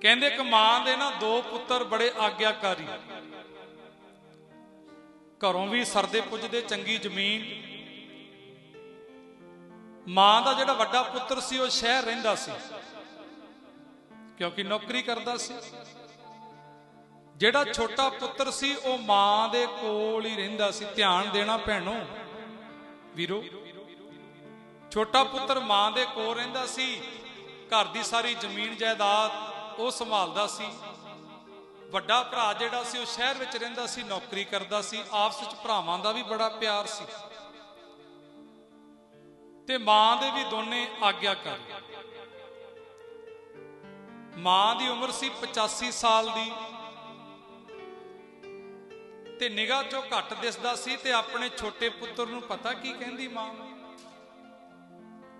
ਕਹਿੰਦੇ ਕਿ ਮਾਂ ਦੇ ਨਾ ਦੋ ਪੁੱਤਰ ਬੜੇ ਆਗਿਆਕਾਰੀ। ਘਰੋਂ ਵੀ ਸਰਦੇ ਪੁੱਜਦੇ ਚੰਗੀ ਜ਼ਮੀਨ। ਮਾਂ ਦਾ ਜਿਹੜਾ ਵੱਡਾ ਪੁੱਤਰ ਸੀ, ਉਹ ਸ਼ਹਿਰ ਰਹਿੰਦਾ ਸੀ। ਕਿਉਂਕਿ ਨੌਕਰੀ ਕਰਦਾ ਸੀ। ਜਿਹੜਾ ਛੋਟਾ ਪੁੱਤਰ ਸੀ, ਉਹ ਮਾਂ ਦੇ ਕੋਲ ਹੀ ਰਹਿੰਦਾ ਸੀ। ਧਿਆਨ ਦੇਣਾ ਭੈਣੋ। ਵੀਰੋ, ਛੋਟਾ ਪੁੱਤਰ ਮਾਂ ਦੇ ਕੋਲ ਰਹਿੰਦਾ ਸੀ। ਘਰ ਦੀ ਸਾਰੀ ਜ਼ਮੀਨ ਜਾਇਦਾਦ ਉਹ ਸੰਭਾਲਦਾ ਸੀ। ਵੱਡਾ ਭਰਾ ਜਿਹੜਾ ਸੀ, ਉਹ ਸ਼ਹਿਰ ਵਿੱਚ ਰਹਿੰਦਾ ਸੀ, ਨੌਕਰੀ ਕਰਦਾ ਸੀ। ਆਪਸ ਵਿੱਚ ਭਰਾਵਾਂ ਦਾ ਵੀ ਬੜਾ ਪਿਆਰ ਸੀ। ਤੇ ਮਾਂ ਦੇ ਵੀ ਦੋਨੇ ਆਗਿਆਕਾਰ ਮਾਂ ਦੀ ਉਮਰ ਸੀ 85 ਸਾਲ ਦੀ। ਤੇ ਨਿਗਾਹ ਚੋਂ ਘੱਟ ਦਿਸਦਾ ਸੀ ਤੇ ਆਪਣੇ ਛੋਟੇ ਪੁੱਤਰ ਨੂੰ ਪਤਾ ਕੀ ਕਹਿੰਦੀ ਮਾਂ?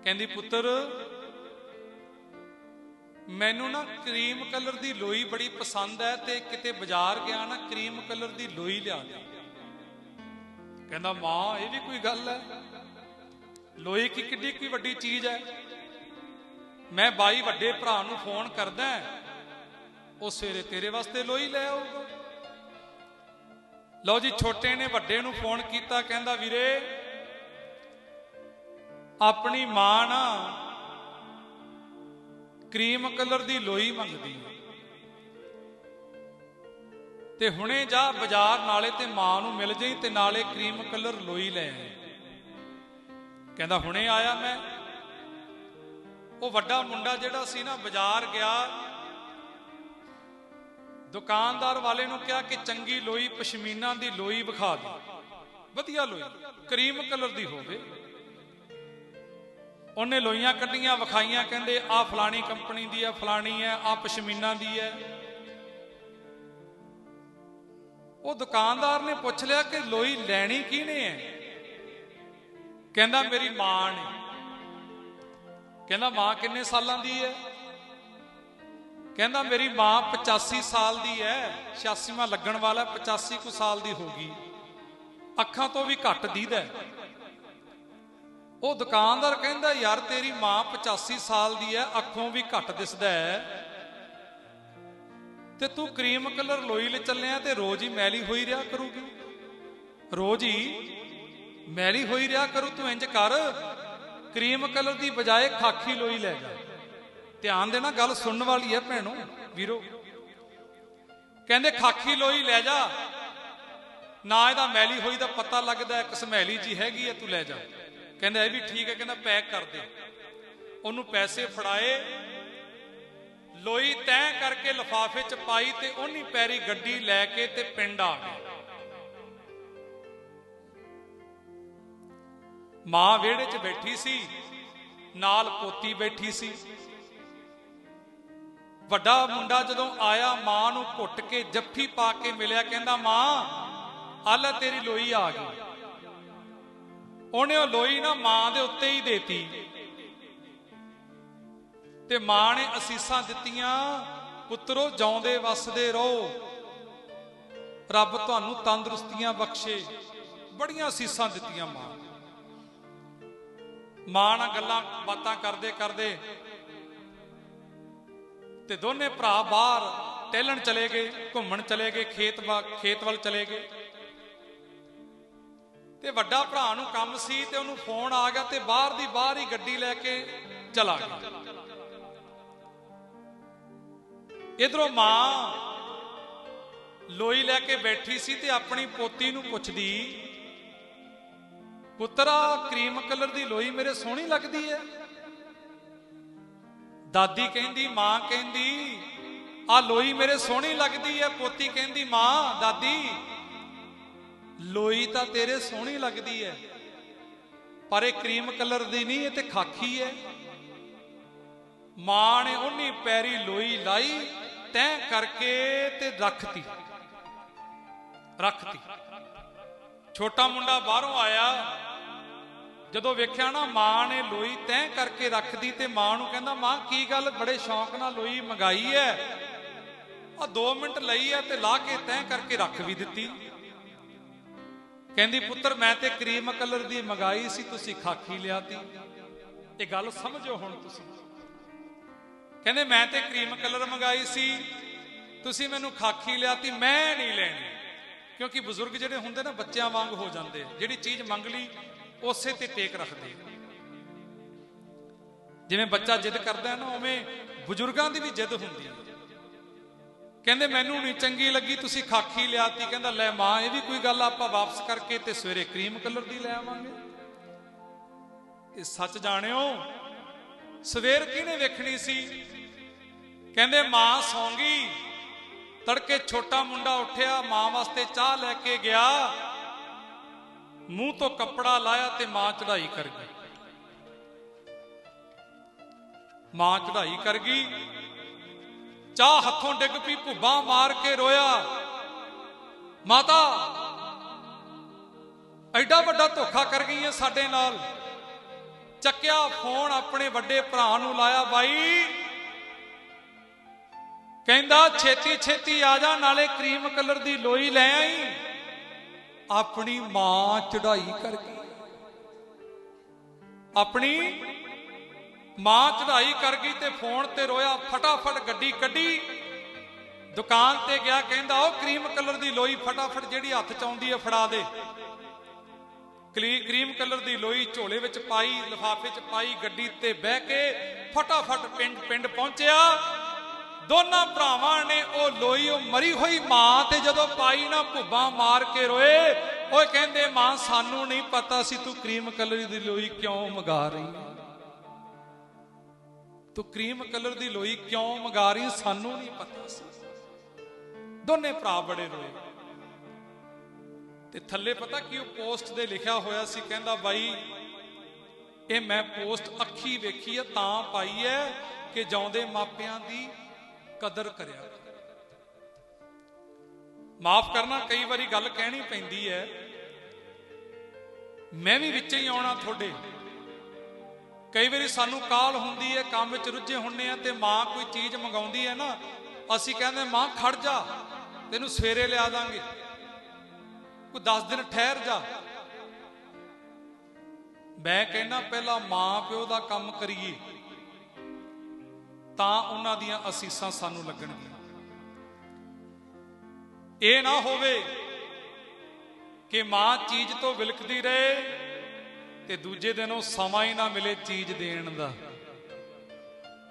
ਕਹਿੰਦੀ, ਪੁੱਤਰ ਮੈਨੂੰ ਨਾ ਕਰੀਮ ਕਲਰ ਦੀ ਲੋਈ ਬੜੀ ਪਸੰਦ ਹੈ ਤੇ ਕਿਤੇ ਬਾਜ਼ਾਰ ਗਿਆ ਨਾ ਕਰੀਮ ਕਲਰ ਦੀ ਲੋਈ ਲਿਆ ਦੇ ਕਹਿੰਦਾ, ਮਾਂ, ਇਹ ਵੀ ਕੋਈ ਗੱਲ ਹੈ? ਲੋਈ ਕੀ ਕਿੱਡੀ ਕੋਈ ਵੱਡੀ ਚੀਜ਼ ਹੈ? ਮੈਂ ਬਾਈ ਵੱਡੇ ਭਰਾ ਨੂੰ ਫੋਨ ਕਰਦਾ ਉਹ ਸਵੇਰੇ ਤੇਰੇ ਵਾਸਤੇ ਲੋਈ ਲੈ ਆਊਗਾ। ਲਓ ਜੀ, ਛੋਟੇ ਨੇ ਵੱਡੇ ਨੂੰ ਫੋਨ ਕੀਤਾ, ਕਹਿੰਦਾ, ਵੀਰੇ, ਆਪਣੀ ਮਾਂ ਨਾ ਕਰੀਮ ਕਲਰ ਦੀ ਲੋਈ ਮੰਗਦੀ ਤੇ ਹੁਣੇ ਜਾ ਬਾਜ਼ਾਰ ਨਾਲੇ ਤੇ ਮਾਂ ਨੂੰ ਮਿਲ ਜਾਈ ਤੇ ਨਾਲੇ ਕਰੀਮ ਕਲਰ ਲੋਈ ਲੈ ਆਈ। ਕਹਿੰਦਾ, ਹੁਣੇ ਆਇਆ ਮੈਂ। ਉਹ ਵੱਡਾ ਮੁੰਡਾ ਜਿਹੜਾ ਸੀ ਨਾ, ਬਾਜ਼ਾਰ ਗਿਆ। ਦੁਕਾਨਦਾਰ ਵਾਲੇ ਨੂੰ ਕਿਹਾ ਕਿ ਚੰਗੀ ਲੋਈ, ਪਸ਼ਮੀਨਾ ਦੀ ਲੋਈ ਵਿਖਾ ਦੇ। ਵਧੀਆ ਲੋਈ, ਕਰੀਮ ਕਲਰ ਦੀ ਹੋਵੇ। ਉਹਨੇ ਲੋਈਆਂ ਕੱਢੀਆਂ, ਵਿਖਾਈਆਂ, ਕਹਿੰਦੇ ਆ ਫਲਾਣੀ ਕੰਪਨੀ ਦੀ ਆ ਫਲਾਣੀ ਹੈ ਆ ਪਸ਼ਮੀਨਾ ਦੀ ਹੈ। ਉਹ ਦੁਕਾਨਦਾਰ ਨੇ ਪੁੱਛ ਲਿਆ ਕਿ ਲੋਈ ਲੈਣੀ ਕਿਹਨੇ ਹੈ? ਕਹਿੰਦਾ, ਮੇਰੀ ਮਾਂ ਨੇ। ਕਹਿੰਦਾ, ਮਾਂ ਕਿੰਨੇ ਸਾਲਾਂ ਦੀ ਹੈ? ਕਹਿੰਦਾ, ਮੇਰੀ ਮਾਂ 85 ਸਾਲ ਦੀ ਹੈ 86ਵਾਂ ਲੱਗਣ ਵਾਲਾ 85 ਕੁ ਸਾਲ ਦੀ ਹੋ ਗਈ। ਅੱਖਾਂ ਤੋਂ ਵੀ ਘੱਟ ਦੀਦਾ ਉਹ ਦੁਕਾਨਦਾਰ ਕਹਿੰਦਾ, ਯਾਰ, ਤੇਰੀ ਮਾਂ 85 ਸਾਲ ਦੀ ਹੈ ਅੱਖੋਂ ਵੀ ਘੱਟ ਦਿਸਦਾ ਹੈ ਤੇ ਤੂੰ ਕਰੀਮ ਕਲਰ ਲੋਈ ਲੈ ਚੱਲਿਆ ਤੇ ਰੋਜ਼ ਹੀ ਮੈਲੀ ਹੋਈ ਰਿਹਾ ਕਰੂਗੀ ਰੋਜ਼ ਹੀ ਮੈਲੀ ਹੋਈ ਰਿਹਾ ਕਰੂ, ਤੂੰ ਇੰਜ ਕਰ। ਕਰੀਮ ਕਲਰ ਦੀ ਬਜਾਏ ਖਾਕੀ ਲੋਈ ਲੈ ਜਾ। ਧਿਆਨ ਦੇਣਾ, ਗੱਲ ਸੁਣਨ ਵਾਲੀ ਹੈ ਭੈਣੋ, ਵੀਰੋ। ਕਹਿੰਦੇ ਖਾਕੀ ਲੋਈ ਲੈ ਜਾ। ਨਾ ਇਹਦਾ ਮੈਲੀ ਹੋਈ ਦਾ ਪਤਾ ਲੱਗਦਾ, ਇੱਕ ਸਮੈਲੀ ਜੀ ਹੈਗੀ ਹੈ ਤੂੰ ਲੈ ਜਾ। ਕਹਿੰਦਾ ਇਹ ਵੀ ਠੀਕ ਹੈ, ਕਹਿੰਦਾ ਪੈਕ ਕਰ ਦੇ। ਉਹਨੂੰ ਪੈਸੇ ਫੜਾਏ। ਲੋਈ ਤੈਅ ਕਰਕੇ ਲਫਾਫੇ ਚ ਪਾਈ ਤੇ ਉਹਨੀ ਪੈਰੀ ਗੱਡੀ ਲੈ ਕੇ ਤੇ ਪਿੰਡ ਆ ਗਏ ਮਾਂ ਵਿਹੜੇ 'ਚ ਬੈਠੀ ਸੀ, ਨਾਲ ਪੋਤੀ ਬੈਠੀ ਸੀ। ਵੱਡਾ ਮੁੰਡਾ ਜਦੋਂ ਆਇਆ, ਮਾਂ ਨੂੰ ਘੁੱਟ ਕੇ ਜੱਫੀ ਪਾ ਕੇ ਮਿਲਿਆ, ਕਹਿੰਦਾ, ਮਾਂ ਆਲਾ ਤੇਰੀ ਲੋਈ ਆ ਗਈ। ਉਹਨੇ ਉਹ ਲੋਈ ਨਾ ਮਾਂ ਦੇ ਉੱਤੇ ਹੀ ਦੇਤੀ। ਤੇ ਮਾਂ ਨੇ ਅਸੀਸਾਂ ਦਿੱਤੀਆਂ, ਪੁੱਤਰੋ, ਜਾਉਂਦੇ ਵਸਦੇ ਰਹੋ। ਰੱਬ ਤੁਹਾਨੂੰ ਤੰਦਰੁਸਤੀਆਂ ਬਖਸ਼ੇ। ਬੜੀਆਂ ਅਸੀਸਾਂ ਦਿੱਤੀਆਂ ਮਾਂ ਮਾਂ ਨਾਲ ਗੱਲਾਂ, ਬਾਤਾਂ ਕਰਦੇ ਕਰਦੇ ਤੇ ਦੋਨੇ ਭਰਾ ਬਾਹਰ ਟਹਿਲਣ ਚਲੇ ਗਏ, ਘੁੰਮਣ ਚਲੇ ਗਏ, ਖੇਤ ਖੇਤ ਵੱਲ ਚਲੇ ਗਏ। ਤੇ ਵੱਡਾ ਭਰਾ ਨੂੰ ਕੰਮ ਸੀ ਤੇ ਉਹਨੂੰ ਫੋਨ ਆ ਗਿਆ ਤੇ ਬਾਹਰ ਦੀ ਬਾਹਰ ਹੀ ਗੱਡੀ ਲੈ ਕੇ ਚਲਾ ਗਿਆ। ਇਧਰੋਂ ਮਾਂ ਲੋਈ ਲੈ ਕੇ ਬੈਠੀ ਸੀ ਤੇ ਆਪਣੀ ਪੋਤੀ ਨੂੰ ਪੁੱਛਦੀ, ਪੁੱਤਰਾ, ਕਰੀਮ ਕਲਰ ਦੀ ਲੋਈ ਮੇਰੇ ਸੋਹਣੀ ਲੱਗਦੀ ਹੈ ਦਾਦੀ ਕਹਿੰਦੀ, ਮਾਂ ਕਹਿੰਦੀ ਆ ਲੋਈ ਮੇਰੇ ਸੋਹਣੀ ਲੱਗਦੀ ਹੈ ਪੋਤੀ ਕਹਿੰਦੀ, ਮਾਂ, ਦਾਦੀ ਲੋਈ ਤਾਂ ਤੇਰੇ ਸੋਹਣੀ ਲੱਗਦੀ ਹੈ ਪਰ ਇਹ ਕਰੀਮ ਕਲਰ ਦੀ ਨਹੀਂ, ਇਹ ਤੇ ਖਾਕੀ ਹੈ ਮਾਂ ਨੇ ਉਹਨੀ ਪੈਰੀ ਲੋਈ ਲਾਈ ਤੈਅ ਕਰਕੇ ਤੇ ਰੱਖਤੀ। ਰੱਖਤੀ। ਛੋਟਾ ਮੁੰਡਾ ਬਾਹਰੋਂ ਆਇਆ। ਜਦੋਂ ਵੇਖਿਆ ਨਾ ਮਾਂ ਨੇ ਲੋਈ ਤੈਅ ਕਰਕੇ ਰੱਖਦੀ ਤੇ ਮਾਂ ਨੂੰ ਕਹਿੰਦਾ, ਮਾਂ, ਕੀ ਗੱਲ ਬੜੇ ਸ਼ੌਂਕ ਨਾਲ ਲੋਈ ਮੰਗਾਈ ਐ? ਆ 2 ਮਿੰਟ ਲਈ ਐ ਤੇ ਲਾ ਕੇ ਤੈਅ ਕਰਕੇ ਰੱਖ ਵੀ ਦਿੱਤੀ। ਕਹਿੰਦੀ, ਪੁੱਤਰ, ਮੈਂ ਤੇ ਕਰੀਮ ਕਲਰ ਦੀ ਮੰਗਾਈ ਸੀ, ਤੁਸੀਂ ਖਾਕੀ ਲਿਆਤੀ। ਇਹ ਗੱਲ ਸਮਝੋ ਹੁਣ ਤੁਸੀਂ। ਕਹਿੰਦੇ, ਮੈਂ ਤੇ ਕਰੀਮ ਕਲਰ ਮੰਗਾਈ ਸੀ, ਤੁਸੀਂ ਮੈਨੂੰ ਖਾਕੀ ਲਿਆਤੀ, ਮੈਂ ਨਹੀਂ ਲੈਣੀ। ਕਿਉਂਕਿ ਬਜ਼ੁਰਗ ਜਿਹੜੇ ਹੁੰਦੇ ਨਾ, ਬੱਚਿਆਂ ਵਾਂਗ ਹੋ ਜਾਂਦੇ ਜਿਹੜੀ ਚੀਜ਼ ਮੰਗ ਲਈ, ਉਸੇ ਤੇ ਟੇਕ ਰੱਖਦੇ ਜਿਵੇਂ ਬੱਚਾ ਜਿੱਦ ਕਰਦਾ ਹੈ ਨਾ, ਉਵੇਂ ਬਜ਼ੁਰਗਾਂ ਦੀ ਵੀ ਜਿੱਦ ਹੁੰਦੀ ਹੈ ਕਹਿੰਦੇ, ਮੈਨੂੰ ਨਹੀਂ ਚੰਗੀ ਲੱਗੀ, ਤੁਸੀਂ ਖਾਕੀ ਲਿਆਤੀ। ਕਹਿੰਦਾ, ਲੈ ਮਾਂ, ਇਹ ਵੀ ਕੋਈ ਗੱਲ ਆਪਾਂ ਵਾਪਸ ਕਰਕੇ ਤੇ ਸਵੇਰੇ ਕਰੀਮ ਕਲਰ ਦੀ ਲੈ ਆਵਾਂਗੇ। ਇਹ ਸੱਚ ਜਾਣਿਓ, ਸਵੇਰ ਕਿਹਨੇ ਵੇਖਣੀ ਸੀ? ਕਹਿੰਦੇ, ਮਾਂ ਸੌਂਗੀ ਤੜਕੇ ਛੋਟਾ ਮੁੰਡਾ ਉੱਠਿਆ, ਮਾਂ ਵਾਸਤੇ ਚਾਹ ਲੈ ਕੇ ਗਿਆ, ਮੂੰਹ ਤੋਂ ਕੱਪੜਾ ਲਾਇਆ ਤੇ ਮਾਂ ਚੜਾਈ ਕਰ ਗਈ। ਮਾਂ ਚੜਾਈ ਕਰ ਗਈ। ਚਾਹ ਹੱਥੋਂ ਡਿੱਗ ਪਈ, ਭੁੱਬਾਂ ਮਾਰ ਕੇ ਰੋਇਆ। ਮਾਤਾ, ਐਡਾ ਵੱਡਾ ਧੋਖਾ ਕਰ ਗਈ ਹੈ ਸਾਡੇ ਨਾਲ। ਚੱਕਿਆ ਫੋਨ ਆਪਣੇ ਵੱਡੇ ਭਰਾ ਨੂੰ ਲਾਇਆ, ਬਾਈ। ਕਹਿੰਦਾ, ਛੇਤੀ ਛੇਤੀ ਆ ਜਾ, ਨਾਲੇ ਕਰੀਮ ਕਲਰ ਦੀ ਲੋਈ ਲੈ ਆਈ। ਆਪਣੀ ਮਾਂ ਚੜਾਈ ਕਰ ਗਈ। ਆਪਣੀ ਮਾਂ ਚੜਾਈ ਕਰ ਗਈ ਤੇ ਫੋਨ ਤੇ ਰੋਇਆ, ਫਟਾਫਟ ਗੱਡੀ ਕੱਢੀ। ਦੁਕਾਨ ਤੇ ਗਿਆ, ਕਹਿੰਦਾ, ਉਹ ਕਰੀਮ ਕਲਰ ਦੀ ਲੋਈ ਫਟਾਫਟ ਜਿਹੜੀ ਹੱਥ ਚ ਆਉਂਦੀ ਹੈ ਫੜਾ ਦੇ। ਕਲੀ, ਕਰੀਮ ਕਲਰ ਦੀ ਲੋਈ ਝੋਲੇ ਵਿੱਚ ਪਾਈ, ਲਿਫਾਫੇ 'ਚ ਪਾਈ, ਗੱਡੀ ਤੇ ਬਹਿ ਕੇ ਫਟਾਫਟ ਪਿੰਡ ਪਿੰਡ ਪਹੁੰਚਿਆ। ਦੋਨਾਂ ਭਰਾਵਾਂ ਨੇ ਉਹ ਲੋਈ, ਉਹ ਮਰੀ ਹੋਈ ਮਾਂ ਤੇ ਜਦੋਂ ਪਾਈ ਨਾ ਭੁੱਬਾਂ ਮਾਰ ਕੇ ਰੋਏ ਓਏ ਕਹਿੰਦੇ, ਮਾਂ, ਸਾਨੂੰ ਨਹੀਂ ਪਤਾ ਸੀ ਤੂੰ ਕਰੀਮ ਕਲਰ ਦੀ ਲੋਈ ਕਿਉਂ ਮੰਗਾ ਰਹੀ ਤੂੰ ਕਰੀਮ ਕਲਰ ਦੀ ਲੋਈ ਕਿਉਂ ਮੰਗਾ ਰਹੀ ਸਾਨੂੰ ਨਹੀਂ ਪਤਾ ਸੀ। ਦੋਨੇ ਭਰਾ ਬੜੇ ਰੋਏ। ਤੇ ਥੱਲੇ ਪਤਾ ਕੀ ਉਹ ਪੋਸਟ ਦੇ ਲਿਖਿਆ ਹੋਇਆ ਸੀ, ਕਹਿੰਦਾ ਬਾਈ, ਇਹ ਮੈਂ ਪੋਸਟ ਅੱਖੀ ਵੇਖੀ ਹੈ ਤਾਂ ਪਾਈ ਹੈ ਕਿ ਜਾਉਂਦੇ ਮਾਪਿਆਂ ਦੀ ਕਦਰ ਕਰਿਆ ਮਾਫ ਕਰਨਾ, ਕਈ ਵਾਰੀ ਗੱਲ ਕਹਿਣੀ ਪੈਂਦੀ ਹੈ ਮੈਂ ਵੀ ਵਿੱਚ ਹੀ ਆਉਣਾ ਤੁਹਾਡੇ। ਕਈ ਵਾਰੀ ਸਾਨੂੰ ਕਾਲ ਹੁੰਦੀ ਹੈ, ਕੰਮ ਵਿੱਚ ਰੁੱਝੇ ਹੁੰਨੇ ਆ ਤੇ ਮਾਂ ਕੋਈ ਚੀਜ਼ ਮੰਗਾਉਂਦੀ ਹੈ ਨਾ, ਅਸੀਂ ਕਹਿੰਦੇ ਮਾਂ, ਖੜ ਜਾ, ਤੈਨੂੰ ਸਵੇਰੇ ਲਿਆ ਦਾਂਗੇ। ਕੋਈ 10 ਦਿਨ ਠਹਿਰ ਜਾ। ਮੈਂ ਕਹਿੰਦਾ, ਪਹਿਲਾਂ ਮਾਂ ਪਿਓ ਦਾ ਕੰਮ ਕਰੀਏ, ਤਾਂ ਉਹਨਾਂ ਦੀਆਂ ਅਸੀਸਾਂ ਸਾਨੂੰ ਲੱਗਣਗੀਆਂ। ਇਹ ਨਾ ਹੋਵੇ ਕਿ ਮਾਂ ਚੀਜ਼ ਤੋਂ ਵਿਲਕਦੀ ਰਹੇ ਤੇ ਦੂਜੇ ਦਿਨ ਉਹ ਸਮਾਂ ਹੀ ਨਾ ਮਿਲੇ ਚੀਜ਼ ਦੇਣ ਦਾ।